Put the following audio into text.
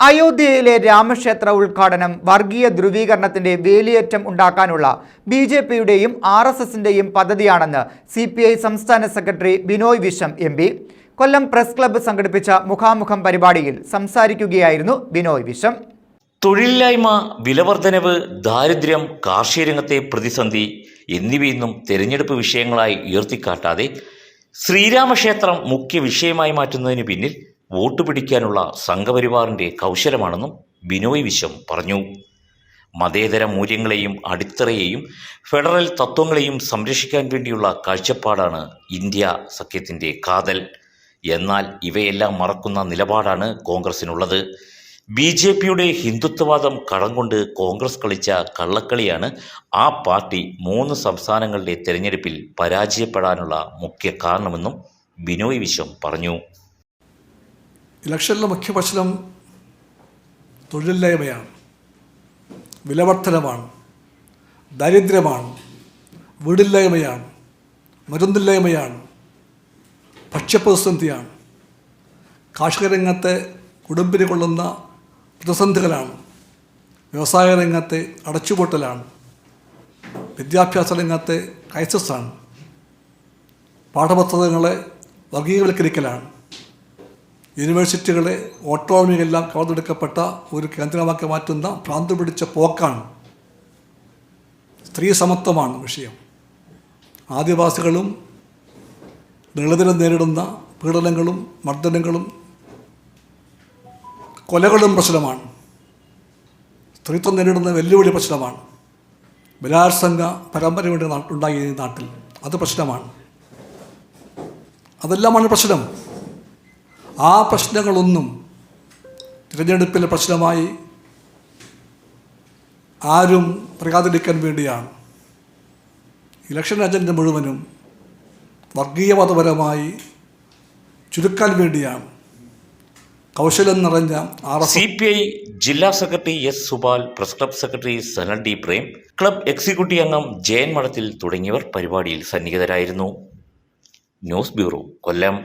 അയോധ്യയിലെ രാമക്ഷേത്ര ഉദ്ഘാടനം വർഗീയ ധ്രുവീകരണത്തിന്റെ വേലിയേറ്റം ഉണ്ടാക്കാനുള്ള ബി ജെ പിയുടെയും ആർ എസ് എസിന്റെയും പദ്ധതിയാണെന്ന് സി പി ഐ സംസ്ഥാന secretary Binoy Viswam M P. Kollam press club സംഘടിപ്പിച്ച മുഖാമുഖം പരിപാടിയിൽ സംസാരിക്കുകയായിരുന്നു ബിനോയ് വിശ്വം. തൊഴിലില്ലായ്മ വിലവർദ്ധനവ് ദാരിദ്ര്യം കാർഷിക രംഗത്തെ പ്രതിസന്ധി എന്നിവയൊന്നും തെരഞ്ഞെടുപ്പ് വിഷയങ്ങളായി ഉയർത്തിക്കാട്ടാതെ ശ്രീരാമക്ഷേത്രം മുഖ്യ വിഷയമായി മാറ്റുന്നതിന് പിന്നിൽ വോട്ട് പിടിക്കാനുള്ള സംഘപരിവാറിന്റെ കൗശലമാണെന്നും ബിനോയ് വിശ്വം പറഞ്ഞു. മതേതര മൂല്യങ്ങളെയും അടിത്തറയെയും ഫെഡറൽ തത്വങ്ങളെയും സംരക്ഷിക്കാൻ വേണ്ടിയുള്ള കാഴ്ചപ്പാടാണ് ഇന്ത്യ സഖ്യത്തിന്റെ കാതൽ. എന്നാൽ ഇവയെല്ലാം മറക്കുന്ന നിലപാടാണ് കോൺഗ്രസിനുള്ളത്. ബി ജെ പിയുടെ ഹിന്ദുത്വവാദം കടം കൊണ്ട് കോൺഗ്രസ് കളിച്ച കള്ളക്കളിയാണ് ആ പാർട്ടി മൂന്ന് സംസ്ഥാനങ്ങളുടെ തെരഞ്ഞെടുപ്പിൽ പരാജയപ്പെടാനുള്ള മുഖ്യ കാരണമെന്നും ബിനോയ് വിശ്വം പറഞ്ഞു. ഇലക്ഷനിലെ മുഖ്യ പ്രശ്നം തൊഴിലില്ലായ്മയാണ് വിലവർദ്ധനമാണ് ദാരിദ്ര്യമാണ് വീടില്ലായ്മയാണ് മരുന്നില്ലായ്മയാണ് ഭക്ഷ്യപ്രതിസന്ധിയാണ്. കാർഷിക രംഗത്തെ കുടുംബിന് കൊള്ളുന്ന പ്രതിസന്ധികളാണ് വ്യവസായ രംഗത്തെ അടച്ചുപൂട്ടലാണ് വിദ്യാഭ്യാസ രംഗത്തെ ക്രൈസിസാണ് പാഠപുസ്തകങ്ങളെ വർഗീയവൽക്കരിക്കലാണ് യൂണിവേഴ്സിറ്റികളെ ഓട്ടോമിയെല്ലാം കവർന്നെടുക്കപ്പെട്ട ഒരു കേന്ദ്രമാക്കി മാറ്റുന്ന ഭ്രാന്ത് പിടിച്ച പോക്കാണ് സ്ത്രീ സമത്വമാണ് വിഷയം. ആദിവാസികളും ദളിതരും നേരിടുന്ന പീഡനങ്ങളും മർദ്ദനങ്ങളും കൊലകളും പ്രശ്നമാണ് സ്ത്രീത്വം നേരിടുന്ന വെല്ലുവിളി പ്രശ്നമാണ് ബലാത്സംഗ പരമ്പരയുടെ ഉണ്ടായി ഈ നാട്ടിൽ. അത് പ്രശ്നമാണ് അതെല്ലാമാണ് പ്രശ്നം ആ പ്രശ്നങ്ങളൊന്നും തിരഞ്ഞെടുപ്പിലെ പ്രശ്നമായി ആരും പറയാതിരിക്കാൻ വേണ്ടിയാണ്. ഇലക്ഷൻ അജണ്ട മുഴുവനും വർഗീയവാദപരമായി ചുരുക്കാൻ വേണ്ടിയാണ്. കൗശലം നിറഞ്ഞ ആർ സി പി ഐ ജില്ലാ secretary S Subal press club secretary Sanal D Prem club executive അംഗം ജയൻ മഠത്തിൽ തുടങ്ങിയവർ പരിപാടിയിൽ സന്നിഹിതരായിരുന്നു. News bureau Kollam.